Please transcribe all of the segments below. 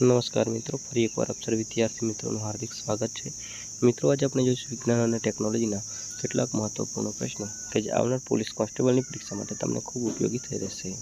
નમસ્કાર મિત્રો, ફરી એકવાર અક્ષર વિદ્યાર્થી મિત્રોનું હાર્દિક સ્વાગત છે. મિત્રો, આજે આપણે જોઈશું વિજ્ઞાન અને ટેકનોલોજીના કેટલાક મહત્વપૂર્ણ પ્રશ્નો કે જે આવનાર પોલીસ કોન્સ્ટેબલની પરીક્ષા માટે તમને ખૂબ ઉપયોગી થઈ રહેશે.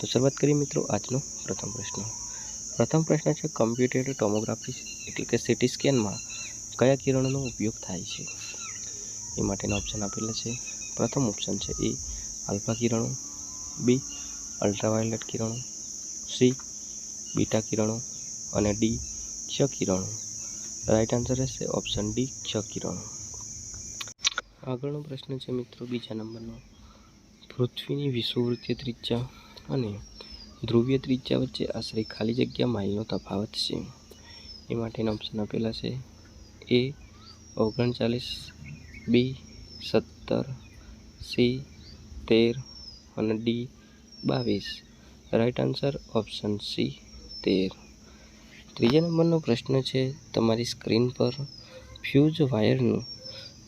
તો શરૂઆત કરીએ મિત્રો, આજનો પ્રથમ પ્રશ્ન. પ્રથમ પ્રશ્ન છે કમ્પ્યુટેડ ટોમોગ્રાફી એટલે કે સિટી સ્કેનમાં કયા કિરણોનો ઉપયોગ થાય છે? એ માટેના ઓપ્શન આપેલા છે. પ્રથમ ઓપ્શન છે એ, આલ્ફા કિરણો, બી અલ્ટ્રાવાયોલેટ કિરણો, સી, બીટા કિરણો અને ડી ક્ષકિરણો રાઈટ આન્સર રહેશે ઓપ્શન ડી ક્ષકિરણો આગળનો પ્રશ્ન છે મિત્રો, બીજા નંબરનો. પૃથ્વીની વિષુવવૃત્તીય ત્રિજ્યા અને ધ્રુવીય ત્રિજ્યા વચ્ચે આશરે ખાલી જગ્યા માઇલનો તફાવત છે. એ માટેના ઓપ્શન આપેલા છે એ ઓગણચાલીસ બી સત્તર સી તેર અને ડી બાવીસ. રાઈટ આન્સર ઓપ્શન સી તેર. ત્રીજા નંબરનો પ્રશ્ન છે, તમારી સ્ક્રીન પર ફ્યુઝ વાયરનું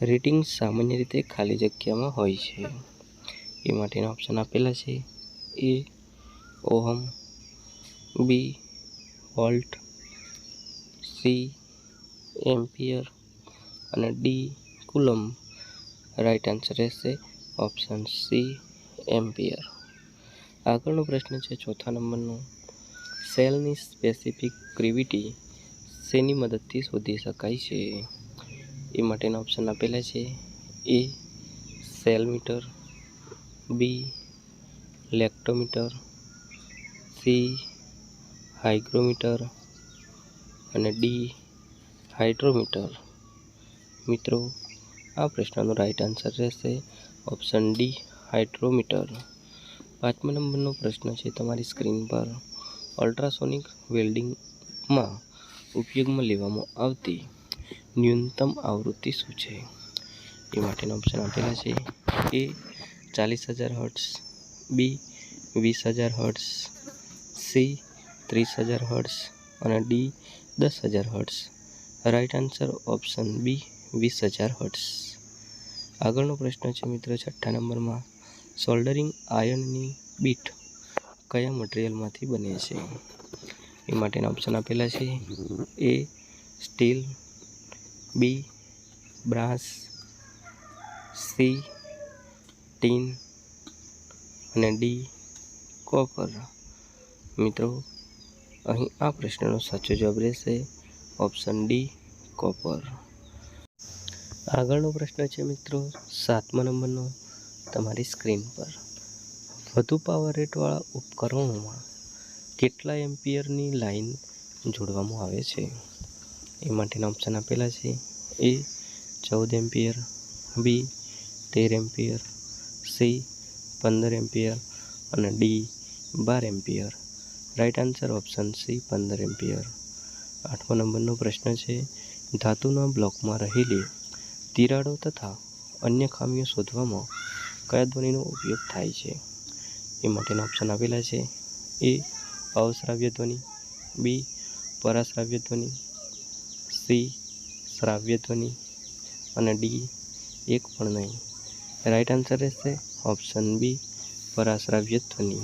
રેટિંગ સામાન્ય રીતે ખાલી જગ્યામાં હોય છે. એ માટેના ઓપ્શન આપેલા છે, A ohm, B volt, C ampere અને ડી કુલમ. રાઈટ આન્સર રહેશે ઓપ્શન સી એમ્પિયર. આગળનો પ્રશ્ન છે, ચોથા નંબરનો સેલની સ્પેસિફિક ગ્રેવિટી શેની મદદથી શોધી શકાય છે? એ માટેના ઓપ્શન આપેલા છે. A cell meter. B lactometer. C hygrometer. અને ડી હાઇડ્રોમીટર. મિત્રો, આ પ્રશ્નનો રાઈટ આન્સર રહેશે ઓપ્શન ડી હાઇડ્રોમીટર. પાંચમા નંબરનો પ્રશ્ન છે તમારી સ્ક્રીન પર. અલ્ટ્રાસોનિક વેલ્ડિંગમાં ઉપયોગમાં લેવામાં આવતી ન્યૂનતમ આવૃત્તિ શું છે? એ માટેના ઓપ્શન આપેલા છે. એ ચાલીસ હજાર હર્ટ્સ બી વીસ હજાર હર્ટ્સ સી ત્રીસ હજાર હર્ટ્સ અને ડી દસ હજાર hertz right answer option B વીસ હજાર હર્ટ્સ આગળનો પ્રશ્ન છે, મિત્રો, છઠ્ઠા નંબરમાં. સોલ્ડરિંગ આયર્નની બીટ કયા મટીરિયલમાંથી બને છે? એ માટેના ઓપ્શન આપેલા છે. A steel B brass C tin અને ડી કોપર મિત્રો, અહીં આ પ્રશ્નનો સાચો જવાબ રહેશે ઓપ્શન ડી કોપર આગળનો પ્રશ્ન છે મિત્રો, સાતમા નંબરનો તમારી સ્ક્રીન પર. વધુ પાવર રેટવાળા ઉપકરણોમાં કેટલા એમ્પિયરની લાઇન જોડવામાં આવે છે? એ માટેના ઓપ્શન આપેલા છે. એ ચૌદ એમ્પિયર બી તેર એમ્પિયર સી પંદર એમ્પિયર અને ડી બાર ampere right answer option C પંદર એમ્પિયર આઠમા નંબરનો પ્રશ્ન છે, ધાતુના બ્લોકમાં રહેલી તિરાડો તથા અન્ય ખામીઓ શોધવામાં કયા ધ્વનિનો ઉપયોગ થાય છે? એ માટેના ઓપ્શન આપેલા છે. એ અશ્રાવ્ય ધ્વનિ બી પરાશ્રાવ્ય ધ્વનિ સી શ્રાવ્ય ધ્વનિ અને ડી એક પણ નહીં. રાઈટ આન્સર રહેશે ઓપ્શન બી પરાશ્રાવ્ય ધ્વનિ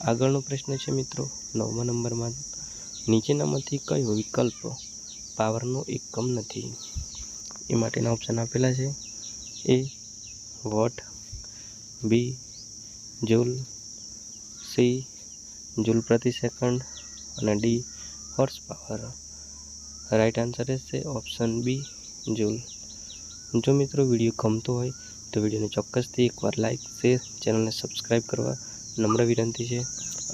આગળનો પ્રશ્ન છે મિત્રો, નવમા નંબરમાં નીચેનામાંથી કયો વિકલ્પ પાવરનો એકમ નથી? એ માટેના ઓપ્શન આપેલા છે. A watt. B joule C, joule પ્રતિ સેકન્ડ અને D horse power. Right answer રહેશે ઓપ્શન બી, જૂલ. જો મિત્રો વીડિયો ગમતો હોય તો વિડીયોને ચોક્કસથી એકવાર લાઇક શેર, ચેનલને સબસ્ક્રાઈબ કરવા નમ્ર વિનંતી છે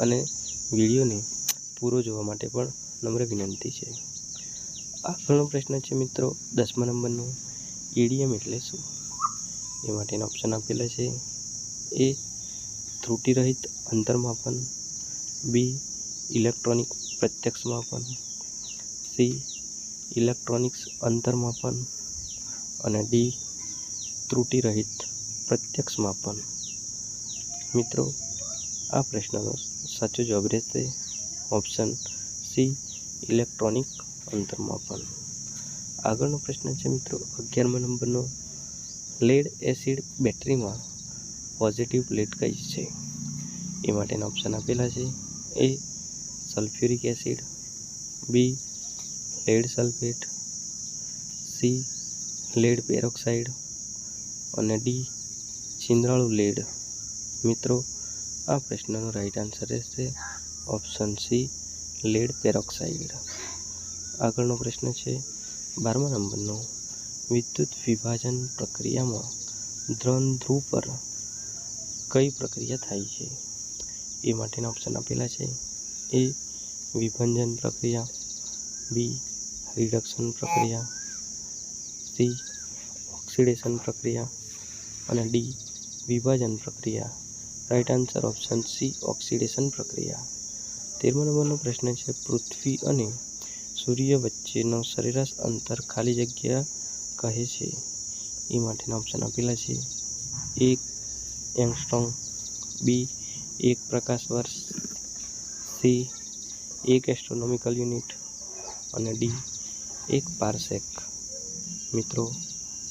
અને વિડીયોને પૂરો જોવા માટે પણ નમ્ર વિનંતી છે. આગળનો પ્રશ્ન છે મિત્રો દસમા નંબરનો. ઈડીએમ એટલે શું? એ માટેના ઓપ્શન આપેલા છે. એ ત્રુટિરહિત અંતરમાપન બી ઇલેક્ટ્રોનિક પ્રત્યક્ષ માપન સી ઇલેક્ટ્રોનિક્સ અંતરમાપન અને ડી ત્રુટિરહિત પ્રત્યક્ષ માપન મિત્રો, આ પ્રશ્નનો સાચો જવાબ રહેશે ઓપ્શન સી ઇલેક્ટ્રોનિક અંતરમાપન. આગળનો પ્રશ્ન છે મિત્રો, અગિયારમા નંબરનો, લેડ એસિડ બેટરીમાં પોઝિટિવ પ્લેટ કઈ છે? એ માટેના ઓપ્શન આપેલા છે. A sulphuric acid B lead sulphate C lead peroxide અને ડી છિંદ્રાળુ લેડ મિત્રો, આ પ્રશ્નનો રાઈટ આન્સર રહેશે ઓપ્શન સી લેડ પેરોક્સાઇડ આગળનો પ્રશ્ન છે, બારમા નંબરનો વિદ્યુત વિભાજન પ્રક્રિયામાં દ્રન ધ્રુવ પર કઈ પ્રક્રિયા થાય છે? એ માટેના ઓપ્શન આપેલા છે. એ વિભંજન પ્રક્રિયા બી રિડક્શન પ્રક્રિયા સી ઓક્સિડેશન પ્રક્રિયા અને ડી વિભાજન પ્રક્રિયા. Right answer option C oxidation પ્રક્રિયા. તેરમા નંબરનો પ્રશ્ન છે, પૃથ્વી અને સૂર્ય વચ્ચેનો સરેરાશ અંતર ખાલી જગ્યા કહે છે. એ માટેના ઓપ્શન આપેલા છે. એક એંગસ્ટ્રોમ બી એક પ્રકાશ વર્ષ સી એક એસ્ટ્રોનોમિકલ યુનિટ અને ડી એક પારસેક મિત્રો,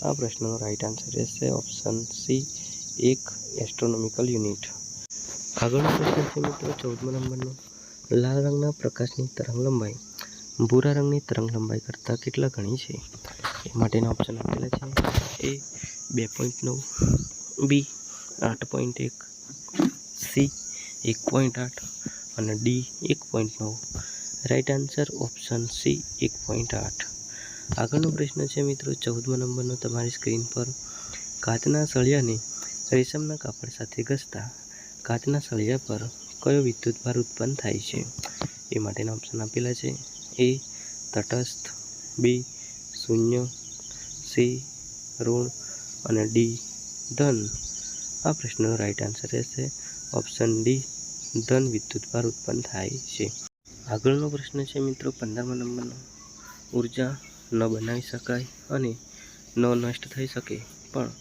આ પ્રશ્નનો રાઈટ આન્સર રહેશે ઓપ્શન સી એક એસ્ટ્રોનોમિકલ યુનિટ આગળનો પ્રશ્ન છે મિત્રો, ચૌદમા નંબરનો. લાલ રંગના પ્રકાશની તરંગ લંબાઈ ભૂરા રંગની તરંગ લંબાઈ કરતાં કેટલા ગણી છે? એ માટેના ઓપ્શન આપેલા છે. એ બે પોઈન્ટ નવ. બી આઠ પોઈન્ટ એક સી એક પોઈન્ટ આઠ અને ડી એક પોઈન્ટ નવ. રાઈટ આન્સર ઓપ્શન સી એક પોઈન્ટ આઠ. આગળનો પ્રશ્ન છે મિત્રો, ચૌદમા નંબરનો તમારી સ્ક્રીન પર કાચના સળિયાને રેશમના કાપડ સાથે ઘસતા કાચના સળિયા પર કયો વિદ્યુતભાર ઉત્પન્ન થાય છે? એ માટેના ઓપ્શન આપેલા છે. એ તટસ્થ બી શૂન્ય સી ઋણ અને ડી ધન. આ પ્રશ્નનો રાઈટ આન્સર રહેશે. ઓપ્શન ડી ધન વિદ્યુતભાર ઉત્પન્ન થાય છે. આગળનો પ્રશ્ન છે મિત્રો, પંદરમા નંબરનો. ઊર્જા ન બનાવી શકાય અને ન નષ્ટ થઈ શકે, પણ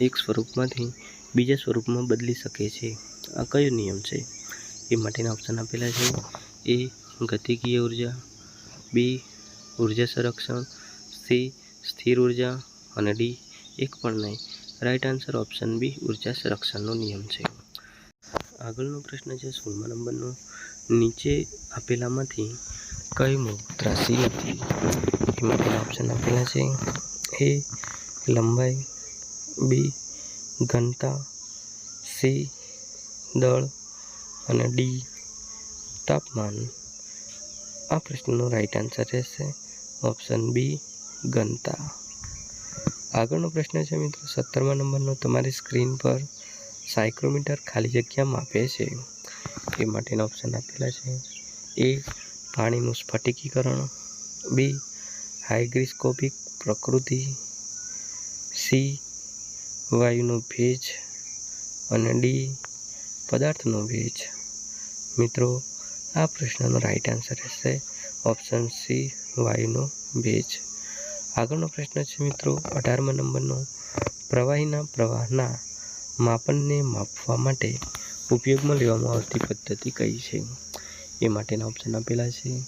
એક સ્વરૂપમાંથી બીજા સ્વરૂપમાં બદલી શકે છે. આ કયો નિયમ છે? એ માટેના ઓપ્શન આપેલા છે. એ ગતિકીય ઊર્જા. બી ઊર્જા સંરક્ષણ. સી સ્થિર ઊર્જા. અને ડી એક પણ નહીં. રાઈટ આન્સર ઓપ્શન બી ઊર્જા સંરક્ષણનો નિયમ છે. આગળનો પ્રશ્ન છે, સોળમા નંબરનો. નીચે આપેલામાંથી કઈ મુદ્રાશી નથી એમાં પેલા ઓપ્શન આપેલા છે એ લંબાઈ બી ઘનતા સી દળ અને ડી તાપમાન. આ પ્રશ્નનો રાઈટ આન્સર રહેશે. ઓપ્શન બી ઘનતા. આગળનો પ્રશ્ન છે મિત્રો, સત્તરમા નંબરનો તમારી સ્ક્રીન પર સાયક્રોમીટર ખાલી જગ્યા માપે છે. એ માટેના ઓપ્શન આપેલા છે. એ, પાણીનું સ્ફટિકીકરણ. બી, હાઇગ્રીસ્કોપિક પ્રકૃતિ. સી, વાયુનો ભેજ. અને ડી, પદાર્થનો ભેજ. મિત્રો, આ પ્રશ્નનો રાઈટ આન્સર રહેશે ઓપ્શન સી, વાયુનો ભેજ. આગળનો પ્રશ્ન છે મિત્રો, અઢારમા નંબરનો, પ્રવાહીના પ્રવાહના માપનને માપવા માટે ઉપયોગમાં લેવામાં આવતી પદ્ધતિ કઈ છે? એ માટેના ઓપ્શન આપેલા છે.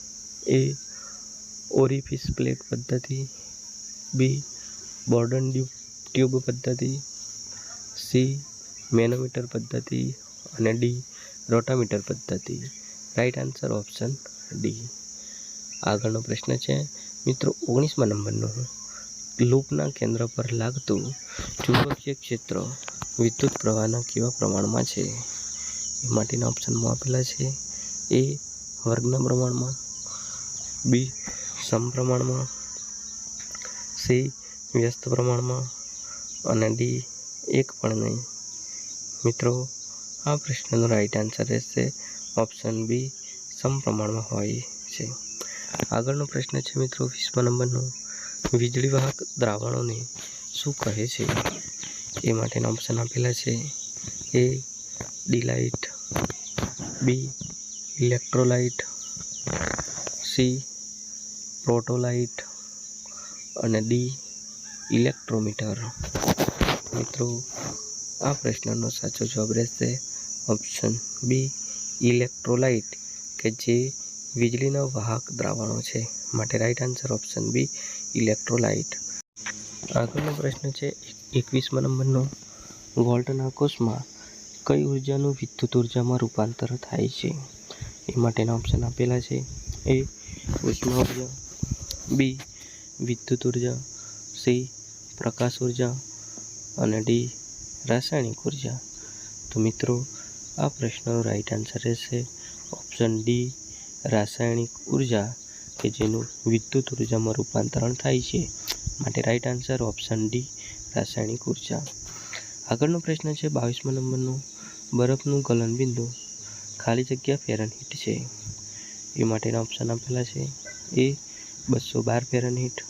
એ ઓરિફિસ પ્લેટ પદ્ધતિ. બી બોર્ડન ટ્યુબ પદ્ધતિ. સી મેનોમીટર પદ્ધતિ. અને ડી રોટામીટર પદ્ધતિ. રાઈટ આન્સર ઓપ્શન ડી આગળનો પ્રશ્ન છે મિત્રો, ઓગણીસમા નંબરનું લૂપના કેન્દ્ર પર લાગતું ચુંબકીય ક્ષેત્ર વિદ્યુત પ્રવાહના કેવા પ્રમાણમાં છે? એ માટેના ઓપ્શનમાં આપેલા છે. એ વર્ગના પ્રમાણમાં, બી સમપ્રમાણમાં, સી વ્યસ્ત પ્રમાણમાં અને ડી એક પણ નહીં. મિત્રો, આ પ્રશ્નનો રાઈટ આન્સર રહેશે ઓપ્શન બી સમપ્રમાણમાં હોય છે. આગળનો પ્રશ્ન છે મિત્રો, વીસમા નંબરનો. વીજળી વાહક દ્રાવણોને શું કહે છે? એ માટેના ઓપ્શન આપેલા છે. એ ડીલાઇટ, બી ઇલેક્ટ્રોલાઇટ, સી પ્રોટોલાઇટ અને ડી ઇલેક્ટ્રોમીટર. મિત્રો, આ પ્રશ્નનો સાચો જવાબ રહેશે ઓપ્શન બી ઇલેક્ટ્રોલાઇટ, કે જે વીજળીના વાહક દ્રાવણો છે. માટે right answer option B electrolyte આગળનો પ્રશ્ન છે, એકવીસમા નંબરનો. વોલ્ટના કોષમાં કઈ ઉર્જાનું વિદ્યુત ઉર્જામાં રૂપાંતર થાય છે? એ માટેના ઓપ્શન આપેલા છે. એ ઉષ્મા ઊર્જા. બી વિદ્યુત ઊર્જા. સી પ્રકાશ ઊર્જા. અને ડી રાસાયણિક ઊર્જા. તો મિત્રો, આ પ્રશ્નનો રાઈટ આન્સર રહેશે. ઓપ્શન ડી રાસાયણિક ઊર્જા કે જેનું વિદ્યુત ઉર્જામાં રૂપાંતરણ થાય છે માટે રાઈટ આન્સર ઓપ્શન ડી રાસાયણિક ઊર્જા. આગળનો પ્રશ્ન છે, બાવીસમા નંબરનો બરફનું ગલનબિંદુ ખાલી જગ્યા ફેરનહીટ છે. એ માટેના ઓપ્શન આપેલા છે. એ બસો બાર Fahrenheit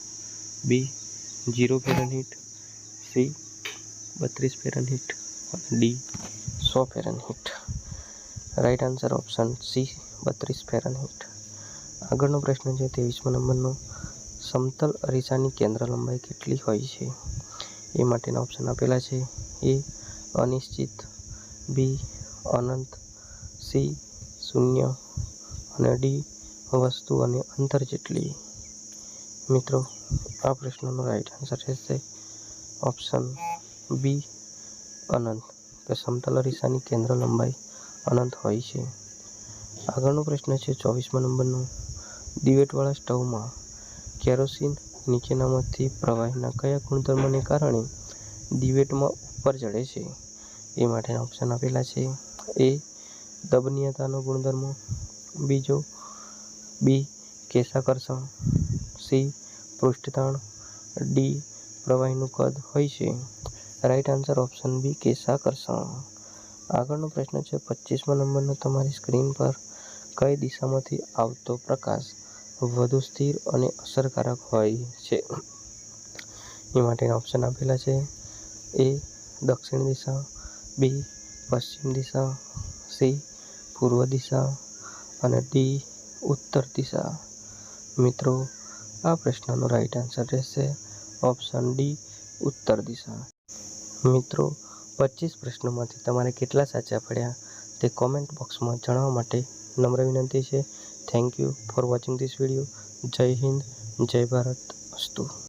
B zero Fahrenheit C બત્રીસ ફેરનહીટ અને ડી સો Fahrenheit right answer option C બત્રીસ ફેરનહીટ આગળનો પ્રશ્ન છે ત્રેવીસમા નંબરનો. સમતલ અરીસાની કેન્દ્ર લંબાઈ કેટલી હોય છે? એ માટેના ઓપ્શન આપેલા છે. એ અનિશ્ચિત, બી અનંત, સી શૂન્ય અને ડી વસ્તુ અને અંતર જેટલી. મિત્રો, આ પ્રશ્નનો રાઈટ આન્સર રહેશે ઓપ્શન બી અનંત. કે સમતલ અરીસાની કેન્દ્ર લંબાઈ અનંત હોય છે. આગળનો પ્રશ્ન છે ચોવીસમા નંબરનો. દિવેટવાળા સ્ટવમાં કેરોસીન નીચેનામાંથી પ્રવાહીના કયા ગુણધર્મને કારણે દિવેટમાં ઉપર ચડે છે? એ માટેના ઓપ્શન આપેલા છે. એ, દબનીયતાનો ગુણધર્મ. બીજો, બી કેશાકર્ષણ સી, પૃષ્ઠતાણ. ડી, પ્રવાહીનું કદ હોય છે. રાઈટ આન્સર ઓપ્શન બી કેશાકર્ષણ આગળનો પ્રશ્ન છે પચીસમા નંબરનો તમારી સ્ક્રીન પર કઈ દિશામાંથી આવતો પ્રકાશ વધુ સ્થિર અને અસરકારક હોય છે? એ માટેના ઓપ્શન આપેલા છે. એ દક્ષિણ દિશા, બી પશ્ચિમ દિશા, સી પૂર્વ દિશા અને ડી ઉત્તર દિશા. મિત્રો, આ પ્રશ્નનો રાઈટ આન્સર રહેશે ઓપ્શન ડી ઉત્તર દિશા. મિત્રો પચીસ પ્રશ્નોમાંથી તમારે કેટલા સાચા પડ્યા તે કોમેન્ટ બોક્સમાં જણાવવા માટે નમ્ર વિનંતી છે. Thank you for watching this video Jai Hind Jai Bharat. અસ્તુ.